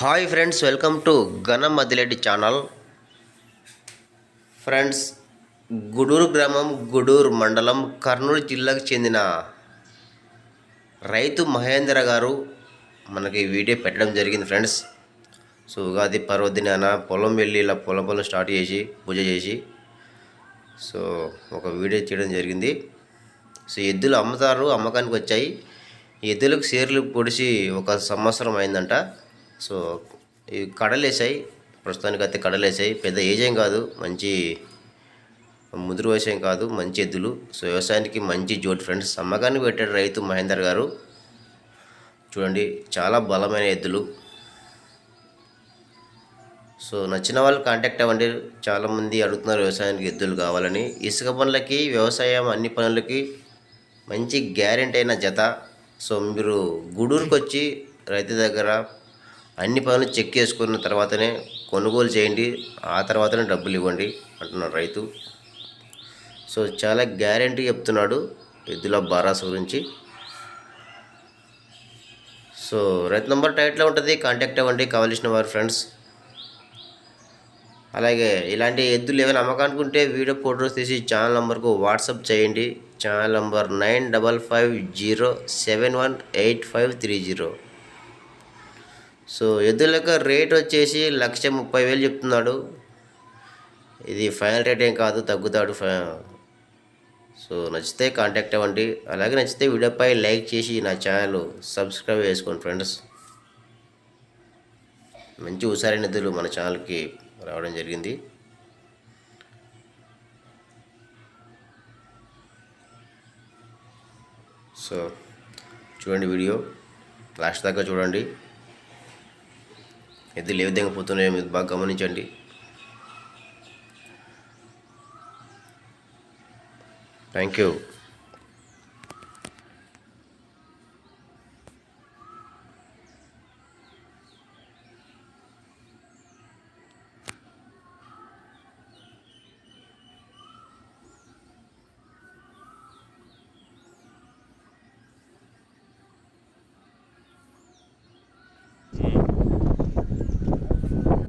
Hi friends welcome to ఘనం Madireddy channel. Friends Gudur గ్రామం గుడూరు మండలం కర్నూలు జిల్లాకు చెందిన రైతు మహేంద్ర గారు మనకి వీడియో పెట్టడం జరిగింది ఫ్రెండ్స్. సో ఉగాది పర్వదినాన పొలం వెళ్ళి ఇలా పొలం పొలం స్టార్ట్ చేసి పూజ చేసి సో ఒక వీడియో చేయడం జరిగింది. సో ఎద్దులు అమ్ముతారు అమ్మకానికి వచ్చాయి. ఎద్దులకు షేర్లు పొడిచి ఒక సంవత్సరం అయిందంట. సో ఇవి కడలేసాయి ప్రస్తుతానికి అయితే కడలేసాయి పెద్ద ఏజ్ ఏం కాదు. మంచి ముదురు వ్యవసాయం కాదు. మంచి ఎద్దులు. సో వ్యవసాయానికి మంచి జోటి ఫ్రెండ్స్. సమ్మగాన్ని పెట్టాడు రైతు మహేందర్ గారు. చూడండి చాలా బలమైన ఎద్దులు. సో నచ్చిన వాళ్ళు కాంటాక్ట్ అవ్వండి. చాలామంది అడుగుతున్నారు వ్యవసాయానికి ఎద్దులు కావాలని. ఇసుక పనులకి వ్యవసాయం అన్ని పనులకి మంచి గ్యారెంటీ అయిన జత. సో మీరు గూడూరుకు వచ్చి రైతు దగ్గర అన్ని పనులు చెక్ చేసుకున్న తర్వాతనే కొనుగోలు చేయండి ఆ తర్వాతనే డబ్బులు ఇవ్వండి అంటున్నాడు రైతు. సో చాలా గ్యారెంటీ చెప్తున్నాడు ఎద్దుల బారాస్ గురించి. సో రైతు నెంబర్ టైట్లో ఉంటుంది కాంటాక్ట్ అవ్వండి కావలసిన వారు ఫ్రెండ్స్. అలాగే ఇలాంటి ఎద్దులు ఏమైనా అమ్మకానికి ఉంటే వీడియో ఫోటోస్ తీసి ఛానల్ నెంబర్కు వాట్సాప్ చేయండి. Channel number nine double five zero seven one eight five three zero. So ఎద్దుల యొక్క రేట్ వచ్చేసి లక్ష ముప్పై వేలు చెప్తున్నాడు. ఇది ఫైనల్ రేట్ ఏం కాదు తగ్గుతాడు సో నచ్చితే కాంటాక్ట్ అవ్వండి. అలాగే నచ్చితే వీడియోపై లైక్ చేసి నా ఛానల్ సబ్స్క్రైబ్ చేసుకోండి ఫ్రెండ్స్. మంచి హుషారైన ఎద్దులు మన ఛానల్కి రావడం జరిగింది. సో చూడండి వీడియో. లాస్ట్ దాకా చూడండి. ఎద్దులు ఏ విధంగా పోతున్నాయో మీరు బాగా గమనించండి. Thank you